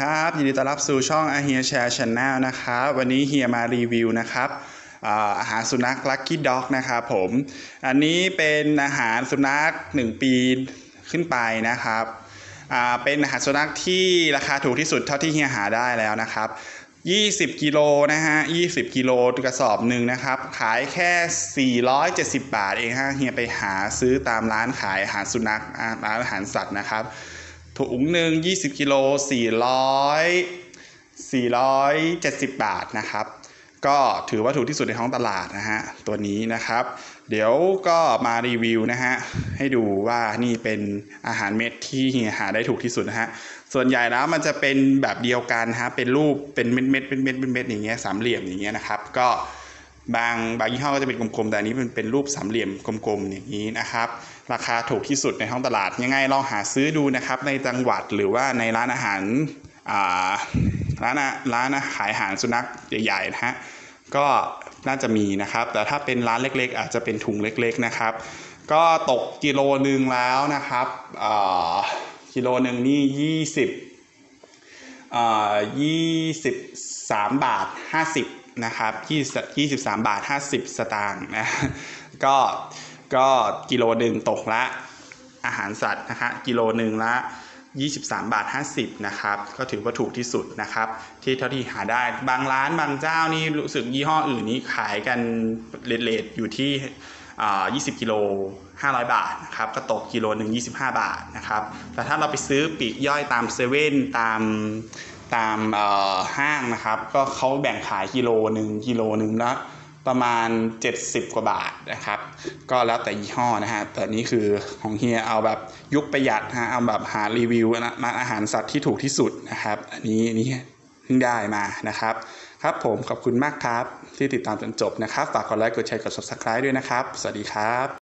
ครับยินดีต้อนรับสู่ช่องอาเฮียแชร์ช n แนลนะครับวันนี้เฮียมารีวิวนะครับอาหารสุนัข Lucky Dog นะครับผมอันนี้เป็นอาหารสุนัข 1 ปีขึ้นไปนะครับเป็นอาหารสุนัขที่ราคาถูกที่สุดเท่าที่เฮียหาได้แล้วนะครับ 20 กิโลนะฮะ 20 กิโลกระสอบหนึ่งนะครับ ขายแค่ 470 บาทเองฮะเฮียไปหาซื้อตามร้านขายอาหารสุนัขร้านอาหารสัตว์นะครับ ถุงหนึ่ง20กิโล400 470 บาทนะครับ ก็ถือว่าถูกที่สุดในท้องตลาดนะฮะตัวนี้นะครับ เดี๋ยวก็มารีวิวนะฮะให้ดูว่านี่เป็นอาหารเม็ดที่หาได้ถูกที่สุดนะฮะส่วนใหญ่แล้วมันจะเป็นแบบเดียวกันฮะเป็นรูปเป็นเม็ดเม็ดเป็นเม็ดเป็นเม็ดอย่างเงี้ยสามเหลี่ยมอย่างเงี้ยนะครับ ก็ บางบางยี่ห้อก็จะเป็นกลมๆ แต่อันนี้มันเป็นรูปสามเหลี่ยมกลมๆอย่างนี้นะครับ ราคาถูกที่สุดในท้องตลาดยังไงลองหาซื้อดูนะครับ ในจังหวัดหรือว่าในร้านอาหาราร้านร้านอาขายอาหารสุนัขใหญ่ๆนะฮะก็น่าจะมีนะครับ แต่ถ้าเป็นร้านเล็ก ๆ อาจจะเป็นถุงเล็กๆนะครับ ก็ตกกิโลหนึ่งแล้วนะครับกิโลหนึ่งนี่ยี่สิบยี่สิบสามบาทห้าสิบ นะครับยี่ยี่สิบาทห้าสิบสตางค์นะก็ก็กิโลหนึ่งตกละอาหารสัตว์นะคะกิโลหนึ่งละ 23 บาท 50 นะครับ ก็ถือว่าถูกที่สุดนะครับ ที่เท่าที่หาได้บางร้านบางเจ้านี่รู้สึกยี่ห้ออื่นนี้ขายกันเลทๆอยู่ที่อ่า20 กิโล 500 บาทนะครับ ก็ตกกิโลหนึ่ง25 บาทนะครับ แต่ถ้าเราไปซื้อปีกย่อยตามเซเว่นตาม ตามห้างนะครับ ก็เขาแบ่งขายกิโลหนึ่งกิโลหนึ่งละประมาณ 70 กว่าบาทนะครับ ก็แล้วแต่ยี่ห้อนะฮะ แต่นี่คือของเฮียเอาแบบยุคประหยัดฮะ เอาแบบหารีวิวร้านอาหารสัตว์ที่ถูกที่สุดนะครับ อันนี้นี่เพิ่งได้มานะครับ ครับผมขอบคุณมากครับ ที่ติดตามจนจบนะครับ ฝากกดไลค์ กดแชร์ กด subscribe ด้วยนะครับ สวัสดีครับ